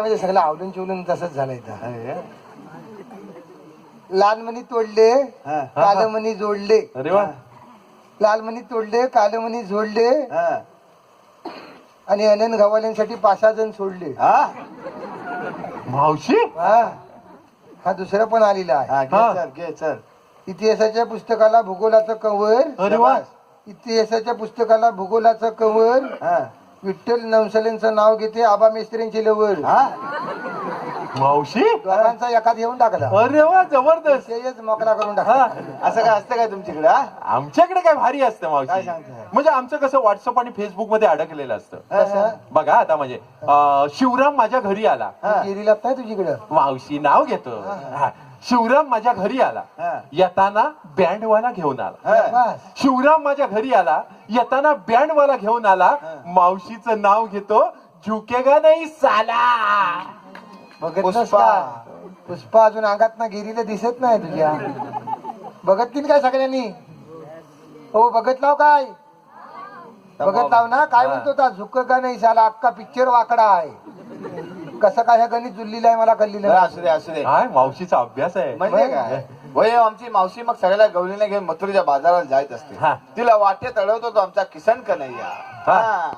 म्हणजे सगळं आवडून चिवलून तसंच झालंय इथं. लालमणी तोडले हा. कालमणी जोडले अरे वा लालमणी तोडले कालमणी जोडले हा. आणि अनन गवाल्यांसाठी पाच सहा जण सोडले हा? मावशी हा हा दुसरा पण आलेला आहे हा, घे हा. सर घे सर इतिहासाच्या पुस्तकाला भूगोलाचं कवर अरे वा इतिहासाच्या पुस्तकाला भूगोलाचं कवर हा. विठ्ठल नवसलेंचं नाव घेते आबा मेस्त्रींची लवर हा? मावशी? दोघांचा एखाद येऊन टाकला. अरे वा जबरदस्त. तेच मोकळा करून हा. टाकला असं काय असतं काय तुमच्याकडे हा? आमच्याकडे काय भारी असतं काय मावशी सांगताय? म्हणजे आमचं कसं व्हॉट्सअप आणि फेसबुकमध्ये अडकलेलं असतं. कसं? बघा आता म्हणजे अं, शिवराम माझ्या घरी आला. हा. गेली लागताय तुझीकडं. मावशी नाव घेतो. हा. शिवराम माझ्या घरी आला. येताना बँडवाला घेऊन आला. शिवराम माझ्या घरी आला. येताना बँडवाला घेऊन आला. मावशीचं नाव घेतो. झुकेगा नाही साला. बघत पुष्पा. पुष्पा अजून अंगात ना गेरीला दिसत नाही तुझ्या. बघत नाही काय सगळ्यांनी? हो बघत लाव काय? बघत लाव ना. काय म्हणतो ता झुक का नाही साला. अख्खा पिक्चर वाकडा आहे. कसं काय ह्या गणित जुळलेलं आहे मला नाही. असू दे असू दे. काय मावशीचा अभ्यास आहे. म्हणजे काय? होय आमची मावशी मग सगळ्याला गवलीने घेऊन मथुरीच्या बाजारात जायत असते. हा. तिला वाटे तळवतो तो आमचा किसन कन्हैया. हा. हा.